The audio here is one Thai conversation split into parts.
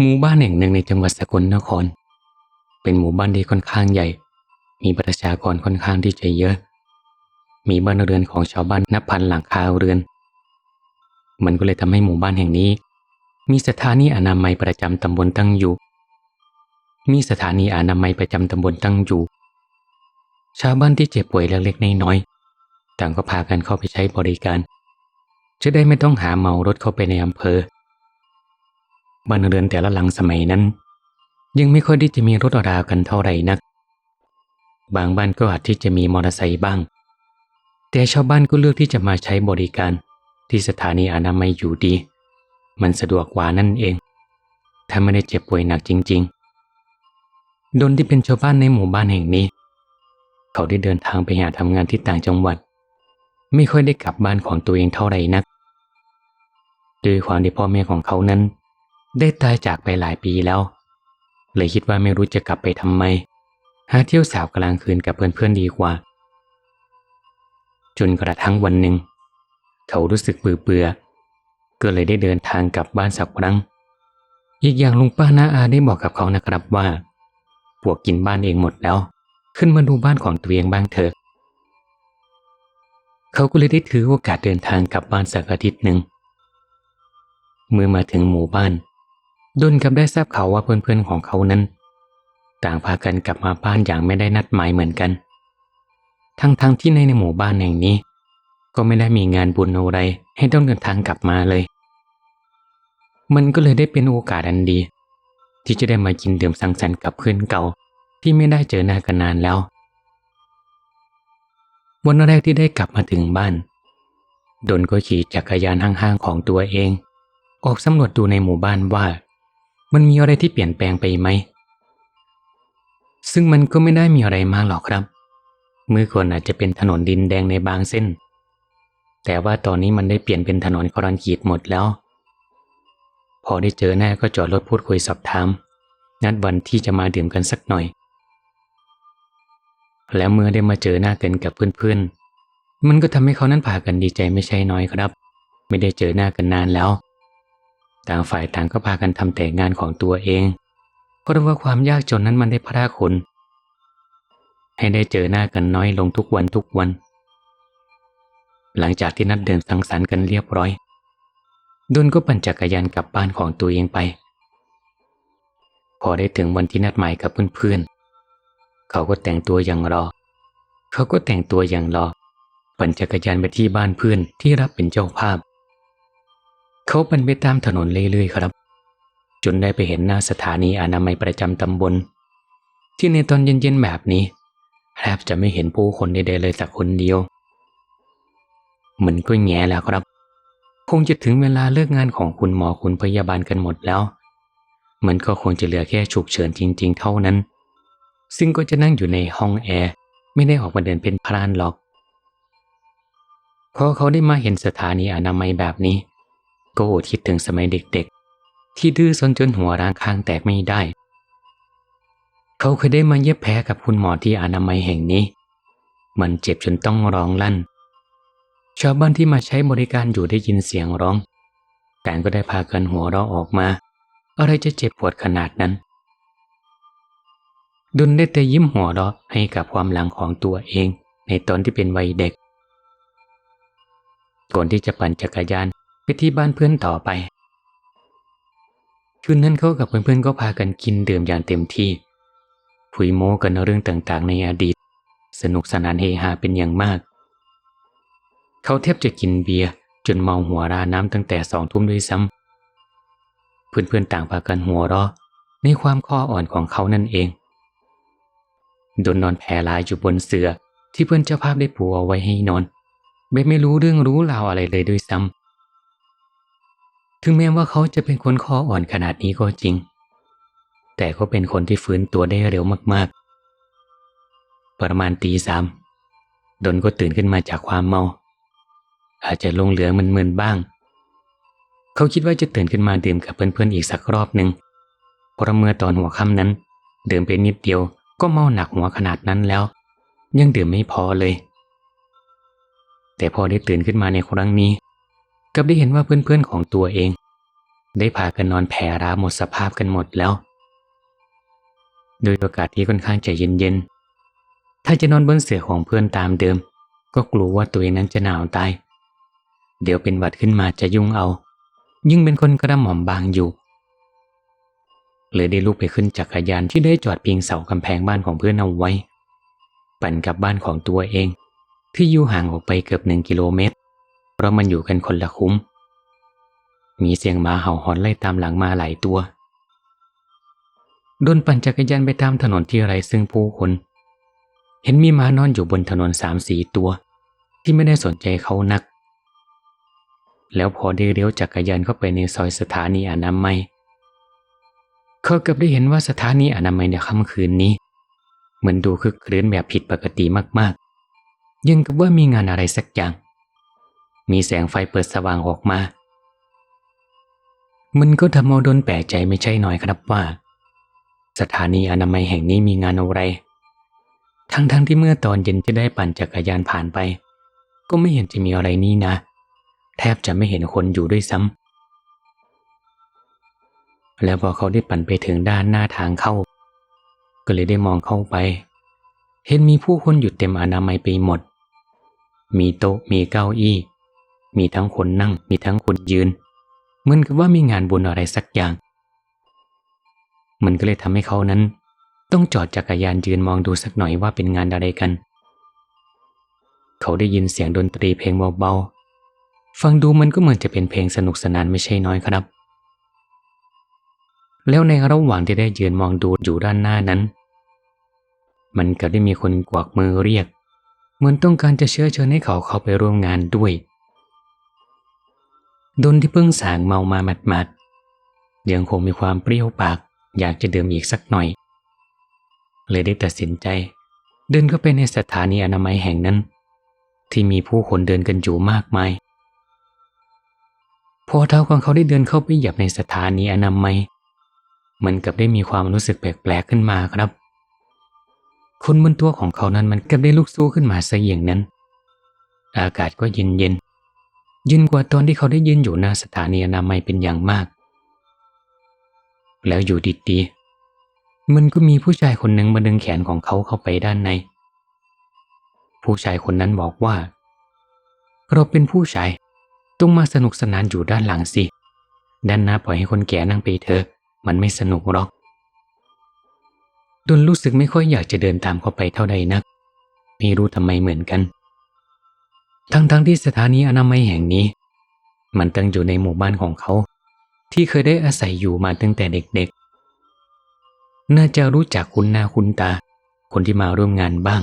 หมู่บ้านแห่งหนึ่งในจังหวัดสกลนคร เป็นหมู่บ้านที่ค่อนข้างใหญ่ มีประชากรค่อนข้างที่จะเยอะ มีบ้านเรือนของชาวบ้านนับพันหลังคาเรือน มันก็เลยทำให้หมู่บ้านแห่งนี้ มีสถานีอนามัยประจำตำบลตั้งอยู่ มีสถานีอนามัยประจำตำบลตั้งอยู่ ชาวบ้านที่เจ็บป่วยเล็กๆน้อยๆต่างก็พากันเข้าไปใช้บริการ จะได้ไม่ต้องหาเมารถเข้าไปในอำเภอ บ้านเรือนแต่ละหลังสมัยนั้น ยังไม่ค่อยที่จะมีรถรากันเท่าไหร่นัก บางบ้านก็อาจที่จะมีมอเตอร์ไซค์บ้าง แต่ชาวบ้านก็เลือกที่จะมาใช้บริการที่สถานีอนามัยอยู่ดี มันสะดวกกว่านั่นเอง ถ้าไม่ได้เจ็บป่วยหนักจริง ๆ ดนที่เป็นชาวบ้านในหมู่บ้านแห่งนี้ เขาได้เดินทางไปหาทำงานที่ต่างจังหวัด ไม่ค่อยได้กลับบ้านของตัวเองเท่าไหร่นักด้วยความที่พ่อแม่ของเขานั้น ได้ตายจากไปหลายปีแล้ว เลยคิดว่าไม่รู้จะกลับไปทำไม หาเที่ยวสาวกลางคืนกับเพื่อนๆดีกว่า จนกระทั่งวันหนึ่ง เขารู้สึกเบื่อเบื่อก็เลยได้เดินทางกลับบ้านสักครั้ง อีกอย่างลุงป้าน้าอาได้บอกกับเขานะครับว่าพวกกินบ้านเองหมดแล้ว ขึ้นมาดูบ้านของตัวเองบ้างเถอะ เขาก็เลยได้ถือโอกาสเดินทางกลับบ้านสักอาทิตย์หนึ่ง เมื่อมาถึงหมู่บ้าน ดนกับได้ทราบข่าวว่าเพื่อนๆของเขานั้น ต่างพากันกลับมาบ้านอย่างไม่ได้นัดหมายเหมือนกัน ทั้งๆทที่ในในหมู่บ้านแห่งนี้ ก็ไม่ได้มีงานบุญอะไรให้ต้องเดินทางกลับมาเลย มันก็เลยได้เป็นโอกาสอันดี ที่จะได้มากินดื่มสังสรรค์กับเพื่อนเก่า ที่ไม่ได้เจอหน้ากันนานแล้ว วันแรกที่ได้กลับมาถึงบ้านดนก็ขี่จักรยานห้างๆของตัวเอง ออกสำรวจดูในหมู่บ้านว่า มันมีอะไรที่เปลี่ยนแปลงไปไหม ซึ่งมันก็ไม่ได้มีอะไรมากหรอกครับ เมื่อก่อนอาจจะเป็นถนนดินแดงในบางเส้น แต่ว่าตอนนี้มันได้เปลี่ยนเป็นถนนคอนกรีตหมดแล้ว พอได้เจอหน้าก็จอดรถพูดคุยสอบถาม นัดวันที่จะมาดื่มกันสักหน่อย แล้วเมื่อได้มาเจอหน้ากันกับเพื่อนๆมันก็ทำให้เขานั้นพากันดีใจไม่ใช่น้อยครับ ไม่ได้เจอหน้ากันนานแล้ว ต่างฝ่ายต่างก็พากันทำแต่งานของตัวเอง เพราะว่าความยากจนนั้นมันได้พระคุณให้ได้เจอหน้ากันน้อยลงทุกวันทุกวัน หลังจากที่นัดเดินสังสรรค์กันเรียบร้อยดุนก็ปั่นจักรยานกลับบ้านของตัวเองไป พอได้ถึงวันที่นัดหมายกับเพื่อนๆ เขาก็แต่งตัวอย่างรอ เขาก็แต่งตัวอย่างรอ ปั่นจักรยานไปที่บ้านเพื่อนที่รับเป็นเจ้าภาพ เขาเปั่นไปตามถนนเรื่อยๆครับ จนได้ไปเห็นหน้าสถานีอนามัยประจำตำบล ที่ในตอนเย็นๆแบบนี้แทบจะไม่เห็นผู้คนใดๆเลยสักคนเดียว มันก็แง่แล้วครับ คงจะถึงเวลาเลิกงานของคุณหมอคุณพยาบาลกันหมดแล้ว มันก็คงจะเหลือแค่ฉุกเฉินจริง ๆ เท่านั้น ซึ่งก็จะนั่งอยู่ในห้องแอร์ไม่ได้ออกมาเดินเป็นพรานหรอกพอเขาได้มาเห็นสถานีอนามัยแบบนี้ ก็อดคิดถึงสมัยเด็กๆ ที่ดื้อซนจนหัวร้างข้างแตกไม่ได้ เขาเคยได้มาเย็บแผลกับคุณหมอที่อนามัยแห่งนี้ มันเจ็บจนต้องร้องลั่น ชาวบ้านที่มาใช้บริการอยู่ได้ยินเสียงร้อง แต่ก็ได้พากันหัวเราะออกมา อะไรจะเจ็บปวดขนาดนั้น ดุลได้แต่ยิ้มหัวเราะให้กับความหลังของตัวเอง ในตอนที่เป็นวัยเด็กก่อนที่จะปั่นจักรยาน ไปที่บ้านเพื่อนต่อไป คืนนั้นเขากับเพื่อนๆก็พากันกินดื่มอย่างเต็มที่คุยโม้กันเรื่องต่างๆ ในอดีต สนุกสนานเฮฮาเป็นอย่างมาก เขาแทบจะกินเบียร์จนเมาหัวราน้ำตั้งแต่สองทุ่มด้วยซ้ำเพื่อนๆต่างพากันหัวเราะในความคออ่อนของเขานั่นเองโดนนอนแผ่ลายอยู่บนเสือที่เพื่อนเจ้าภาพได้ปูเอาไว้ให้นอนแบบไม่รู้เรื่องรู้ราวอะไรเลยด้วยซ้ำ ถึงแม้ว่าเขาจะเป็นคนคออ่อนขนาดนี้ก็จริง แต่ก็เป็นคนที่ฟื้นตัวได้เร็วมากๆ ประมาณตีสามดนก็ตื่นขึ้นมาจากความเมา อาจจะลงเหลือมึนๆบ้าง เขาคิดว่าจะตื่นขึ้นมาดื่มกับเพื่อนๆอีกสักรอบหนึ่งเพราะเมื่อตอนหัวค่ำนั้นดื่มไปนิดเดียวก็เมาหนักหัวขนาดนั้นแล้ว ยังดื่มไม่พอเลย แต่พอได้ตื่นขึ้นมาในครั้งนี้ กับได้เห็นว่าเพื่อนๆของตัวเอง ได้พากันนอนแผ่ราหมดสภาพกันหมดแล้ว โดยอากาศที่ค่อนข้างจะเย็นๆ ถ้าจะนอนบนเสื่อของเพื่อนตามเดิม ก็กลัวว่าตัวเองนั้นจะหนาวตาย เดี๋ยวเป็นหวัดขึ้นมาจะยุ่งเอา ยิ่งเป็นคนกระหม่อมบางอยู่เลยได้ลุกไปขึ้นจักรยานที่ได้จอดพิงเสากำแพงบ้านของเพื่อนเอาไว้ ปั่นกลับบ้านของตัวเอง ที่อยู่ห่างออกไปเกือบหนึ่งกิโลเมตร เพราะมันอยู่กันคนละคุ้ม มีเสียงหมาเห่าหอนไล่ตามหลังมาหลายตัวโดนปั่นจักรยานไปตามถนนที่ไรซึ่งผู้คน เห็นมีม้านอนอยู่บนถนนสามสีตัว ที่ไม่ได้สนใจเขานัก แล้วพอได้เลี้ยวจักรยานเข้าไปในซอยสถานีอนามัย เขาเกือบได้เห็นว่าสถานีอนามัยในค่ำคืนนี้ เหมือนดูคึกครื้นแบบผิดปกติมากๆยังกับว่ามีงานอะไรสักอย่าง มีแสงไฟเปิดสว่างออกมา มันก็ทำเอาดนแปลกใจไม่ใช่น้อยครับว่า สถานีอนามัยแห่งนี้มีงานอะไร ทั้งๆทที่เมื่อตอนเย็นจะได้ปั่นจักรยานผ่านไป ก็ไม่เห็นจะมีอะไรนี่นะ แทบจะไม่เห็นคนอยู่ด้วยซ้ำแล้วพอเขาได้ปั่นไปถึงด้านหน้าทางเข้า ก็เลยได้มองเข้าไป เห็นมีผู้คนอยู่เต็มอนามัยไปหมด มีโต๊ะมีเก้าอี้ มีทั้งคนนั่ง มีทั้งคนยืน เหมือนกับว่ามีงานบุญอะไรสักอย่าง มันก็เลยทำให้เขานั้น ต้องจอดจักรยานยืนมองดูสักหน่อยว่าเป็นงานอะไรกัน เขาได้ยินเสียงดนตรีเพลงเบาๆ ฟังดูมันก็เหมือนจะเป็นเพลงสนุกสนานไม่ใช่น้อยครับ แล้วในระหว่างที่ได้ยืนมองดูอยู่ด้านหน้านั้น มันก็ได้มีคนกวักมือเรียกเหมือนต้องการจะเชื้อเชิญให้เขาเข้าไปร่วมงานด้วย ดนที่เพิ่งสางเมามาหมัดๆยังคงมีความเปรี้ยวปาก อยากจะดื่มอีกสักหน่อย เลยได้ตัดสินใจ เดินเข้าไปในสถานีอนามัยแห่งนั้น ที่มีผู้คนเดินกันอยู่มากมาย พอเท้าของเขาได้เดินเข้าไปเหยียบในสถานีอนามัยมันกับได้มีความรู้สึกแปลกๆขึ้นมาครับคนบนตัวของเขานั้นมันกับได้ลุกสู้ขึ้นมาซะอย่างนั้น อากาศก็เย็นเย็นเย็นกว่าตอนที่เขาได้ยืนอยู่หน้าสถานีอนามัยเป็นอย่างมาก แล้วอยู่ดีๆมันก็มีผู้ชายคนหนึ่งมาดึงแขนของเขาเข้าไปด้านใน ผู้ชายคนนั้นบอกว่า เราเป็นผู้ชายต้องมาสนุกสนานอยู่ด้านหลังสิ ด้านหน้าปล่อยให้คนแก่นั่งไปเถอะ มันไม่สนุกหรอกดนรู้สึกไม่ค่อยอยากจะเดินตามเขาไปเท่าใดนัก ไม่รู้ทำไมเหมือนกัน ทั้งๆทที่สถานีอนามัยแห่งนี้ มันตั้งอยู่ในหมู่บ้านของเขา ที่เคยได้อาศัยอยู่มาตั้งแต่เด็กๆ น่าจะรู้จักคุณหน้าคุณตา คนที่มาร่วมงานบ้าง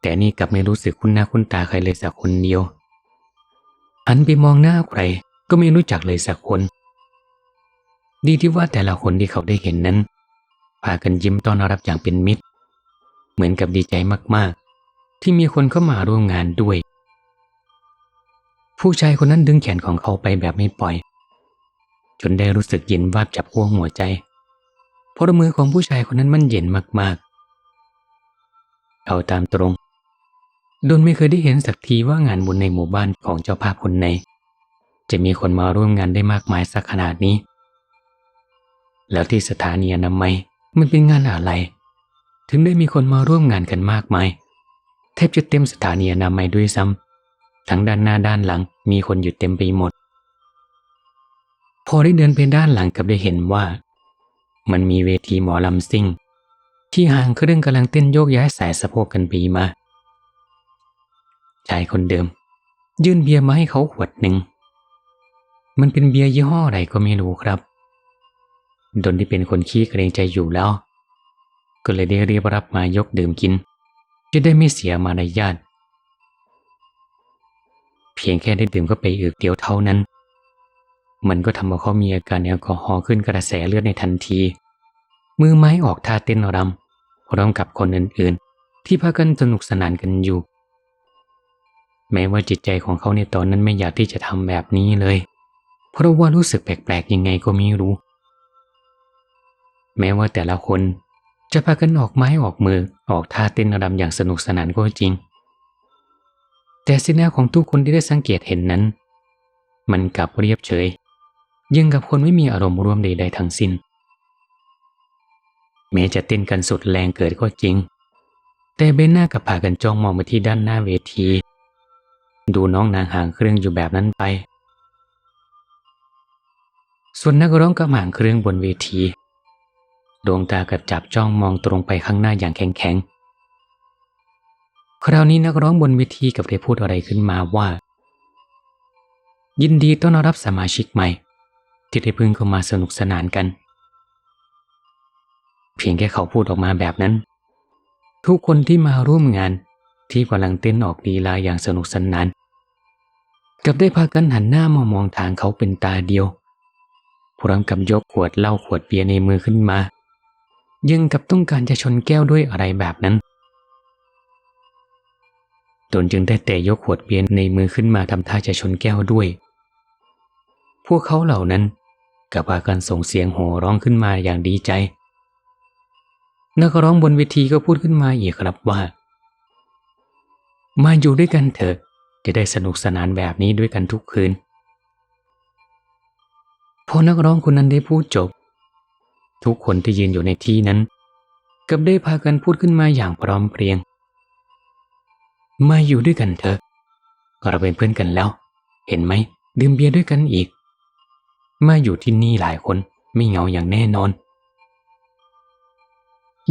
แต่นี่กลับไม่รู้สึกคุณหน้าคุณตาใครเลยสักคนเดียวหันไปมองหน้าใครก็ไม่รู้จักเลยสักคน ดีที่ว่าแต่ละคนที่เขาได้เห็นนั้นพากันยิ้มต้อนรับอย่างเป็นมิตร เหมือนกับดีใจมากๆ ที่มีคนเข้ามาร่วมงานด้วย ผู้ชายคนนั้นดึงแขนของเขาไปแบบไม่ปล่อย จนได้รู้สึกเย็นวาบจับหัวหัวใจ เพราะมือของผู้ชายคนนั้นมันเย็นมากๆ เอาตามตรงดนไม่เคยได้เห็นสักทีว่างานบุญในหมู่บ้านของเจ้าภาพคนไหน จะมีคนมาร่วมงานได้มากมายสักขนาดนี้ แล้วที่สถานีอนามัยมันเป็นงานอะไร ถึงได้มีคนมาร่วมงานกันมากมาย แทบจะเต็มสถานีอนามัยด้วยซ้ำ ทั้งด้านหน้าด้านหลังมีคนอยู่เต็มไปหมด พอได้เดินไปด้านหลังกับได้เห็นว่า มันมีเวทีหมอลำซิ่ง ที่ห่างเครื่องกำลังเต้นโยกย้ายสายสะโพกกันปีมาชายคนเดิม ยื่นเบียร์มาให้เขาขวดหนึ่ง มันเป็นเบียร์ยี่ห้ออะไรก็ไม่รู้ครับดนที่เป็นคนขี้เกรงใจอยู่แล้ว ก็เลยได้เรียบรับมายกดื่มกิน จะได้ไม่เสียมารยาท เพียงแค่ได้ดื่มก็ไปอึกเดียวเท่านั้น มันก็ทำให้เขามีอาการแอลกอฮอล์ขึ้นกระแสเลือดในทันที มือไม้ออกท่าเต้นรำพร้อมกับคนอื่นๆ ที่พากันสนุกสนานกันอยู่ แม้ว่าจิตใจของเขาในตอนนั้นไม่อยากที่จะทำแบบนี้เลย เพราะว่ารู้สึกแปลกๆยังไงก็ไม่รู้ แม้ว่าแต่ละคนจะพากันออกไม้ออกมือออกท่าเต้นรำอย่างสนุกสนานก็จริง แต่สีหน้าของทุกคนที่ได้สังเกตเห็นนั้น มันกลับเรียบเฉยยังกับคนไม่มีอารมณ์ร่วมใดๆทั้งสิ้นแม้จะเต้นกันสุดแรงเกิดก็จริง แต่เบนหน้ากับพากันจ้องมองไปที่ด้านหน้าเวที ดูน้องนางห่างเครื่องอยู่แบบนั้นไป ส่วนนักร้องกับห่างเครื่องบนเวที ดวงตากับจับจ้องมองตรงไปข้างหน้าอย่างแข็งๆ คราวนี้นักร้องบนเวทีกับได้พูดอะไรขึ้นมาว่า ยินดีต้อนรับสมาชิกใหม่ ที่ได้พิ่งเข้ามาสนุกสนานกัน เพียงแค่เขาพูดออกมาแบบนั้น ทุกคนที่มาร่วมงานที่กำลังเต้นออกดีลาอย่างสนุกสนานกับได้พากันหันหน้ามามองทางเขาเป็นตาเดียวพร้อมกับยกขวดเหล้าขวดเบียร์ในมือขึ้นมายังกับต้องการจะชนแก้วด้วยอะไรแบบนั้น ตนจึงได้แต่ยกขวดเบียร์ในมือขึ้นมาทำท่าจะชนแก้วด้วย พวกเขาเหล่านั้นกับพากันส่งเสียงโห่ร้องขึ้นมาอย่างดีใจ นักร้องบนเวทีก็พูดขึ้นมาอีกครับว่า มาอยู่ด้วยกันเถอะ จะได้สนุกสนานแบบนี้ด้วยกันทุกคืน พอนักร้องคนนั้นได้พูดจบ ทุกคนที่ยืนอยู่ในที่นั้นกับได้พากันพูดขึ้นมาอย่างพร้อมเพรียง มาอยู่ด้วยกันเถอะเราเป็นเพื่อนกันแล้ว เห็นไหมดื่มเบียร์ด้วยกันอีก มาอยู่ที่นี่หลายคนไม่เหงาอย่างแน่นอน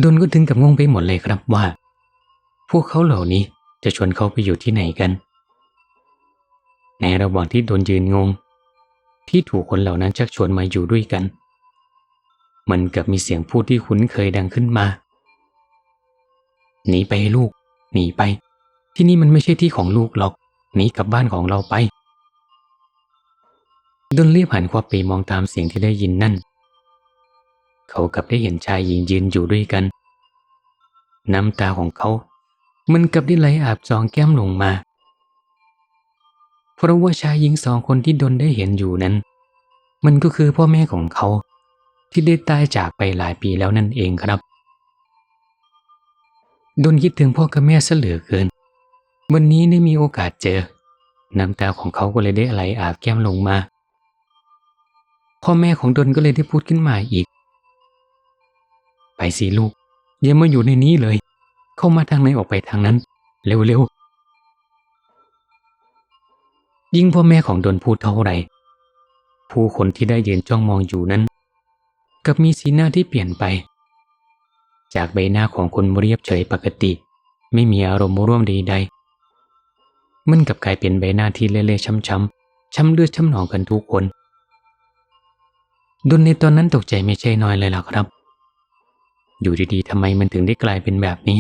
ดนก็ถึงกับงงไปหมดเลยครับว่า พวกเขาเหล่านี้จะชวนเขาไปอยู่ที่ไหนกัน ในระหว่างที่ดนยืนงง ที่ถูกคนเหล่านั้นชักชวนมาอยู่ด้วยกัน มันกับมีเสียงพูดที่คุ้นเคยดังขึ้นมา หนีไปลูก หนีไป ที่นี่มันไม่ใช่ที่ของลูกหรอก หนีกลับบ้านของเราไปดนรียบหันขวับไปมองตามเสียงที่ได้ยินนั่น เขากลับได้เห็นชายหญิงยืนอยู่ด้วยกัน น้ำตาของเขา มันกลับได้ไหลอาบจองแก้มลงมา เพราะว่าชายหญิงสองคนที่ดนได้เห็นอยู่นั้น มันก็คือพ่อแม่ของเขา ที่ได้ตายจากไปหลายปีแล้วนั่นเองครับ ดนคิดถึงพ่อกับแม่เหลือเกิน วันนี้ได้มีโอกาสเจอ น้ำตาของเขาก็เลยได้ไหลอาบแก้มลงมา พ่อแม่ของดนก็เลยได้พูดขึ้นมาอีก ไปสิลูก อย่ามาอยู่ในนี้เลย เข้ามาทางไหนออกไปทางนั้น เร็วๆ ยิ่งพ่อแม่ของดนพูดเท่าไหร่ ผู้คนที่ได้ยืนจ้องมองอยู่นั้นกับมีสีหน้าที่เปลี่ยนไป จากใบหน้าของคนเรียบเฉยปกติ ไม่มีอารมณ์ร่วมใด มันกับกลายเป็นใบหน้าที่เละๆช้ำๆช้ำเลือดช้ำหนองกันทุกคนดุนในตอนนั้นตกใจไม่ใช่น้อยเลยล่ะครับ อยู่ดีๆทำไมมันถึงได้กลายเป็นแบบนี้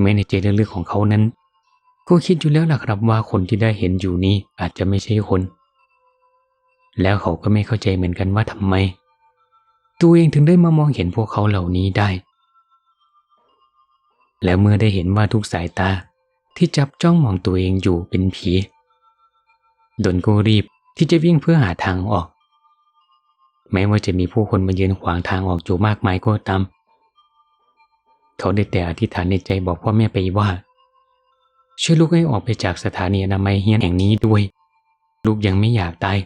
แม้ในใจลึกๆของเขานั้น ก็คิดอยู่แล้วล่ะครับว่าคนที่ได้เห็นอยู่นี้อาจจะไม่ใช่คน แล้วเขาก็ไม่เข้าใจเหมือนกันว่าทำไม ตัวเองถึงได้มามองเห็นพวกเขาเหล่านี้ได้ แล้วเมื่อได้เห็นว่าทุกสายตา ที่จับจ้องมองตัวเองอยู่เป็นผีดนก็รีบที่จะวิ่งเพื่อหาทางออก แม้ว่าจะมีผู้คนมายืนขวางทางออกอยู่มากมายก็ตามเขาได้แต่อธิษฐานในใจบอกพ่อแม่ไปว่าช่วยลูกให้ออกไปจากสถานีอนามัยเฮียนแห่งนี้ด้วย ลูกยังไม่อยากตาย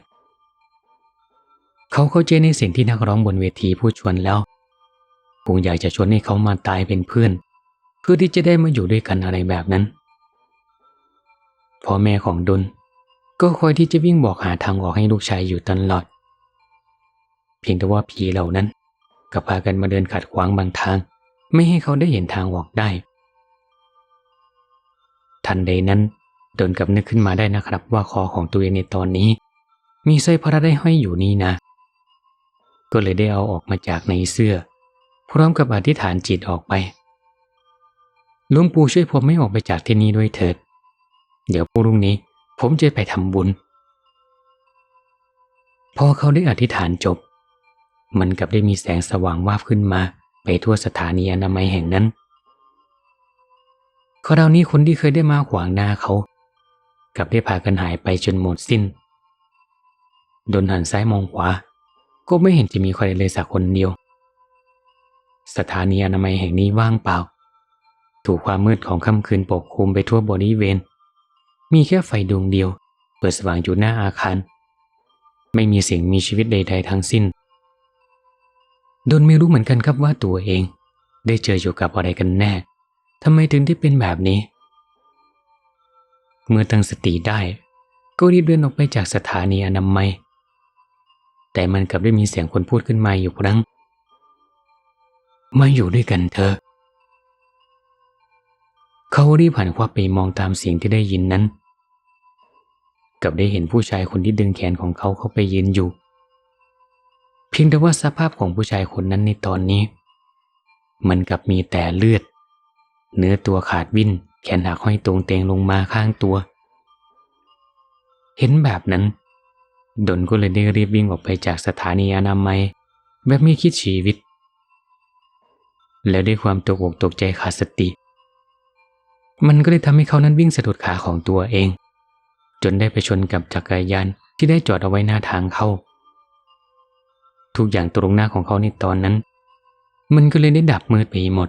เขาเข้าใจในสิ่งที่นักร้องบนเวทีพูดชวนแล้วคงอยากจะชวนให้เขามาตายเป็นเพื่อน เพื่อที่จะได้มาอยู่ด้วยกันอะไรแบบนั้น พ่อแม่ของดน ก็คอยที่จะวิ่งบอกหาทางออกให้ลูกชายอยู่ตลอด เพียงแต่ว่าผีเหล่านั้นก็พากันมาเดินขัดขวางบางทาง ไม่ให้เขาได้เห็นทางออกได้ ทันใดนั้นดนกับนึกขึ้นมาได้นะครับว่าคอของตัวเองในตอนนี้ มีสร้อยพระได้ห้อยอยู่นี่นะ ก็เลยได้เอาออกมาจากในเสื้อ พร้อมกับอธิษฐานจิตออกไปลวงปู่ช่วยผมไม่ออกไปจากที่นี่ด้วยเถิด เดี๋ยวพรุ่งนี้ ผมจะไปทำบุญ พอเขาได้อธิษฐานจบ มันกับได้มีแสงสว่างวาบขึ้นมา ไปทั่วสถานีอนามัยแห่งนั้นคราวนี้คนที่เคยได้มาขวางหน้าเขา กลับได้พากันหายไปจนหมดสิ้น ดนหันซ้ายมองขวา ก็ไม่เห็นจะมีใครเลยสักคนเดียว สถานีอนามัยแห่งนี้ว่างเปล่า ถูกความมืดของค่ำคืนปกคลุมไปทั่วบริเวณ มีแค่ไฟดวงเดียว เปิดสว่างอยู่หน้าอาคาร ไม่มีสิ่งมีชีวิตใด ๆ ทั้งสิ้นโดนไม่รู้เหมือนกันครับว่าตัวเอง ได้เจออยู่กับอะไรกันแน่ทำไมถึงได้เป็นแบบนี้ เมื่อตั้งสติได้ ก็รีบเดินออกไปจากสถานีอนามัย แต่มันกลับได้มีเสียงคนพูดขึ้นมาอยู่ครั้ง มาอยู่ด้วยกันเถอะเขารีบหันขวับไปมองตามเสียงที่ได้ยินนั้น กับได้เห็นผู้ชายคนที่ดึงแขนของเขาเข้าไปยืนอยู่ เพียงแต่ว่าสภาพของผู้ชายคนนั้นในตอนนี้ มันกับมีแต่เลือด เนื้อตัวขาดวิ่น แขนหักห้อยตรงเตงลงมาข้างตัว เห็นแบบนั้น ดนก็เลยได้รีบวิ่งออกไปจากสถานีอนามัย แบบไม่คิดชีวิต แล้วด้วยความตกอกตกใจขาดสติ มันก็เลยทำให้เขานั้นวิ่งสะดุดขาของตัวเอง จนได้ไปชนกับจักรยานที่ได้จอดเอาไว้หน้าทางเข้า ทุกอย่างตรงหน้าของเขาในตอนนั้น มันก็เลยได้ดับมืดไปหมด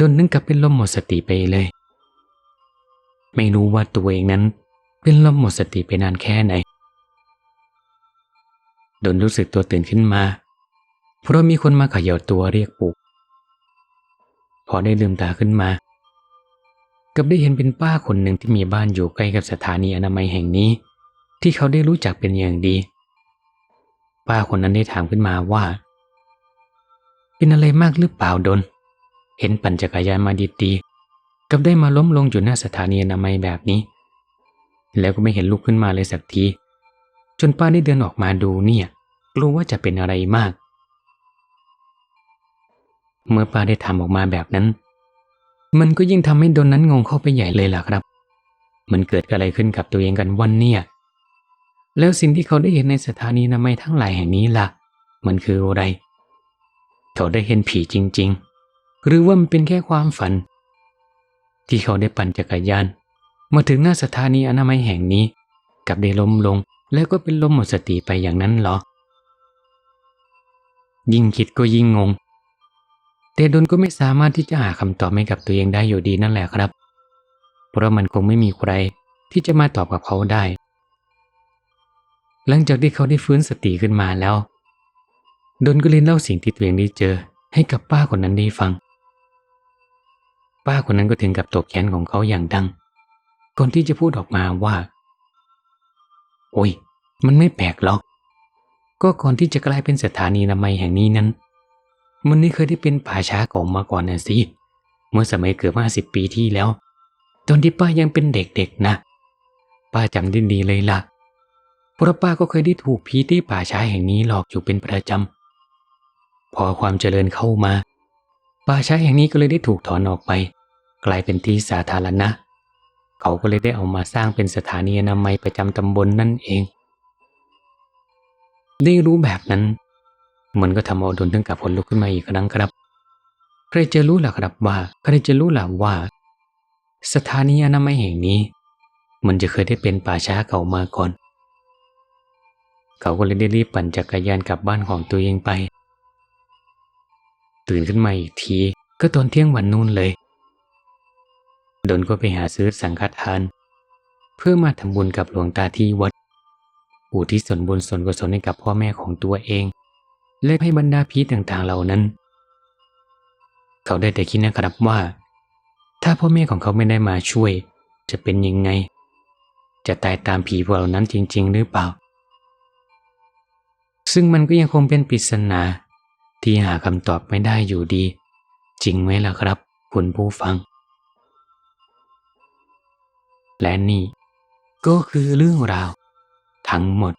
ดนนึกกับเป็นลมหมดสติไปเลย ไม่รู้ว่าตัวเองนั้นเป็นลมหมดสติไปนานแค่ไหนดนรู้สึกตัวตื่นขึ้นมา เพราะมีคนมาขย่าตัวเรียกปลุก พอได้ลืมตาขึ้นมา กับได้เห็นเป็นป้าคนหนึ่งที่มีบ้านอยู่ใกล้กับสถานีอนามัยแห่งนี้ ที่เขาได้รู้จักเป็นอย่างดี ป้าคนนั้นได้ถามขึ้นมาว่า เป็นอะไรมากหรือเปล่าดน เห็นปั่นจักรยานมาดีๆกับได้มาล้มลงอยู่หน้าสถานีอนามัยแบบนี้ แล้วก็ไม่เห็นลุกขึ้นมาเลยสักที จนป้าได้เดินออกมาดูเนี่ยกลัวว่าจะเป็นอะไรมาก เมื่อป้าได้ทำออกมาแบบนั้น มันก็ยิ่งทำให้ดนนั้นงงเข้าไปใหญ่เลยล่ะครับ มันเกิดอะไรขึ้นกับตัวเองกันวันเนี่ย แล้วสิ่งที่เขาได้เห็นในสถานีนามัยทั้งหลายแห่งนี้ล่ะ มันคืออะไร เขาได้เห็นผีจริง ๆ หรือว่ามันเป็นแค่ความฝัน ที่เขาได้ปั่นจักรยาน มาถึงหน้าสถานีอนามัยแห่งนี้ กับได้ล้มลงแล้วก็เป็นลมหมดสติไปอย่างนั้นเหรอ ยิ่งคิดก็ยิ่งงง แต่ดนก็ไม่สามารถที่จะหาคำตอบให้กับตัวเองได้อยู่ดีนั่นแหละครับ เพราะมันคงไม่มีใครที่จะมาตอบกับเขาได้ หลังจากที่เขาได้ฟื้นสติขึ้นมาแล้ว ดนก็เลยเล่าสิ่งที่ตัวเองได้เจอให้กับป้าคนนั้นได้ฟัง ป้าคนนั้นก็ถึงกับตกแขนของเขาอย่างดัง ก่อนที่จะพูดออกมาว่า โอ้ย มันไม่แปลกหรอก ก็ก่อนที่จะกลายเป็นสถานีนามัยแห่งนี้นั้น มันนี่เคยได้เป็นป่าช้าเก่ามาก่อนน่ะสิ เมื่อสมัยเกือบห้าสิบปีที่แล้ว ตอนที่ป้ายังเป็นเด็กๆนะ ป้าจำได้ดีเลยล่ะ เพราะป้าก็เคยได้ถูกผีที่ป่าช้าแห่งนี้หลอกอยู่เป็นประจำ พอความเจริญเข้ามา ป่าช้าแห่งนี้ก็เลยได้ถูกถอนออกไป กลายเป็นที่สาธารณะ เขาก็เลยได้เอามาสร้างเป็นสถานีอนามัยประจำตำบลนนั่นเอง ได้รู้แบบนั้น มันก็ทำเอาดนถึงกับผลลุกขึ้นมาอีกครั้งครับ ใครจะรู้ล่ะครับว่า ใครจะรู้ล่ะว่า สถานีอนามัยแห่งนี้ มันจะเคยได้เป็นป่าช้าเก่ามาก่อน เขาก็เลยได้รีบปั่นจักรยานกลับบ้านของตัวเองไป ตื่นขึ้นมาอีกที ก็ตอนเที่ยงวันนู่นเลย ดนก็ไปหาซื้อสังฆทาน เพื่อมาทำบุญกับหลวงตาที่วัดอุทิศส่วนบุญส่วนกุศลให้กับพ่อแม่ของตัวเอง และให้บรรดาพีต่างๆเหล่านั้น เขาได้แต่คิดนะครับว่า ถ้าพ่อแม่ของเขาไม่ได้มาช่วย จะเป็นยังไง จะตายตามผีพวกเหล่านั้นจริง ๆ หรือเปล่า ซึ่งมันก็ยังคงเป็นปริศนาที่หาคำตอบไม่ได้อยู่ดี จริงไหมล่ะครับ คุณผู้ฟัง และนี่ก็คือเรื่องราว ทั้งหมด